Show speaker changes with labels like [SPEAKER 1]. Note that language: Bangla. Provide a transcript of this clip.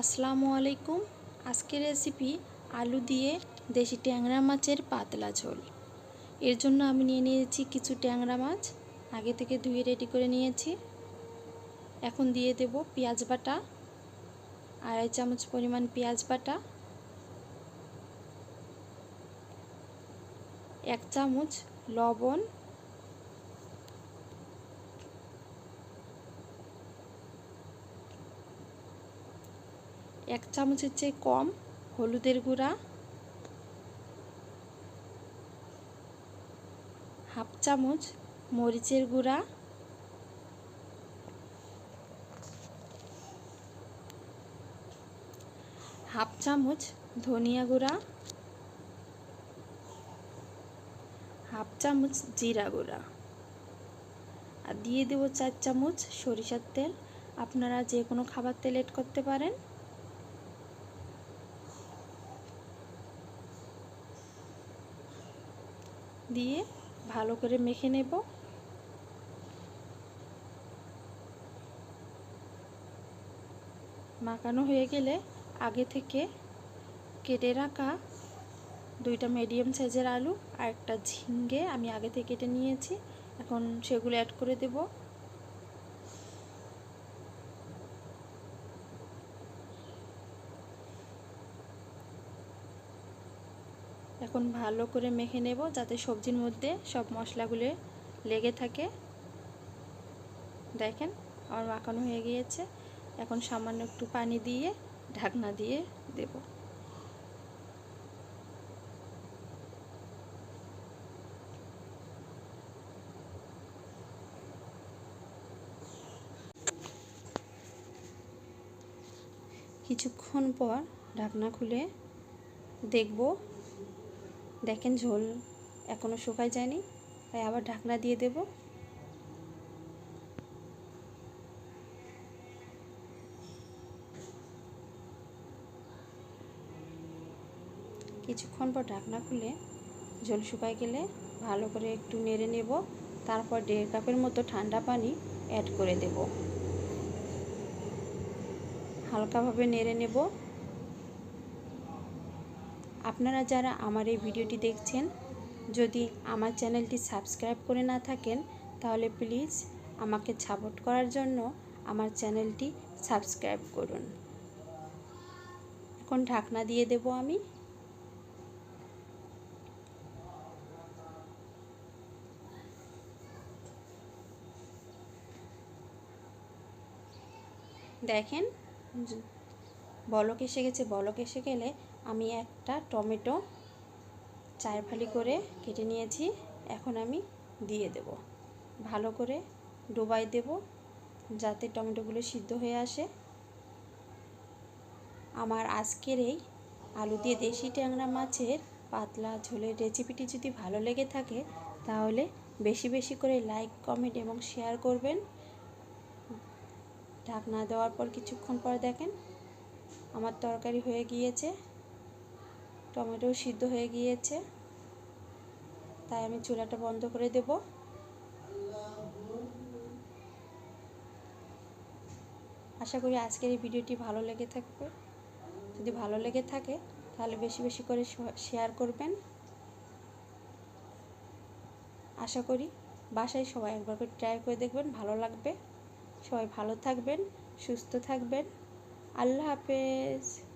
[SPEAKER 1] আসসালামু আলাইকুম। আজকের রেসিপি আলু দিয়ে দেশি ট্যাংরা মাছের পাতলা ঝোল। এর জন্য আমি নিয়ে নিয়েছি কিছু ট্যাংরা মাছ। আগে থেকে ধুয়ে রেডি করে নিয়েছি। এখন দিয়ে দেব পেঁয়াজ বাটা, আড়াই চামচ পরিমাণ পেঁয়াজ বাটা, এক চামচ লবণ এক চামচের চেয়ে কম হলুদের গুঁড়া, হাফ চামচ মরিচের গুঁড়া, হাফ চামচ ধনিয়া গুঁড়া, হাফ চামচ জিরা গুঁড়া। আর দিয়ে দেবো চার চামচ সরিষার তেল। আপনারা যে কোনো খাবার তেল এড করতে পারেন। দিয়ে ভালো করে মেখে নেব। মাখানো হয়ে গেলে আগে থেকে কেটে রাখা দুইটা মিডিয়াম সাইজের আলু আর একটা ঝিঙ্গে আমি আগে থেকে কেটে নিয়েছি। এখন সেগুলো অ্যাড করে দেবো। এখন ভালো করে মেখে নেব যাতে সবজির মধ্যে সব মশলাগুলো লেগে থাকে। দেখেন, আমার মাখানো হয়ে গিয়েছে। এখন সামান্য একটু পানি দিয়ে, ঢাকনা দিয়ে দেব। কিছুক্ষণ পর ঢাকনা খুলে দেখব দেখেন ঝোল এখনও শুকায় যায়নি, তাই আবার ঢাকনা দিয়ে দেব। কিছুক্ষণ পর ঢাকনা খুলে ঝোল শুকায় গেলে ভালো করে একটু নেড়ে নেব, তারপর দেড় কাপের মতো ঠান্ডা পানি অ্যাড করে দেব। হালকাভাবে নেড়ে নেব। আপনারা যারা আমার এই ভিডিওটি দেখছেন, যদি আমার চ্যানেলটি সাবস্ক্রাইব করে না থাকেন, তাহলে প্লিজ আমাকে সাপোর্ট করার জন্য আমার চ্যানেলটি সাবস্ক্রাইব করুন। এখন ঢাকনা দিয়ে দেব আমি। দেখেন, বলক এসে গেছে, বলক এসে গেলে আমি একটা টমেটো চার ফালি করে কেটে নিয়েছি। এখন আমি দিয়ে দেব। ভালো করে ডোবাই দেব যাতে টমেটোগুলো সিদ্ধ হয়ে আসে। আমার আজকের এই আলু দিয়ে দেশি ট্যাংরা মাছের পাতলা ঝোলের রেসিপিটি যদি ভালো লেগে থাকে, তাহলে বেশি বেশি করে লাইক, কমেন্ট এবং শেয়ার করবেন। ঢাকনা দেওয়ার পর কিছুক্ষণ পর দেখেন আমার তরকারি হয়ে গিয়েছে। টমেটো সিদ্ধ হয়ে গিয়েছে। তাই আমি চুলাটা বন্ধ করে দেব। আশা করি আজকের এই ভিডিওটি ভালো লেগে থাকবে। যদি ভালো লেগে থাকে, তাহলে বেশি বেশি করে শেয়ার করবেন। আশা করি বাসায় সবাই একবার করে ট্রাই করে দেখবেন, ভালো লাগবে। সবাই ভালো থাকবেন, সুস্থ থাকবেন। আল্লাহ হাফেজ।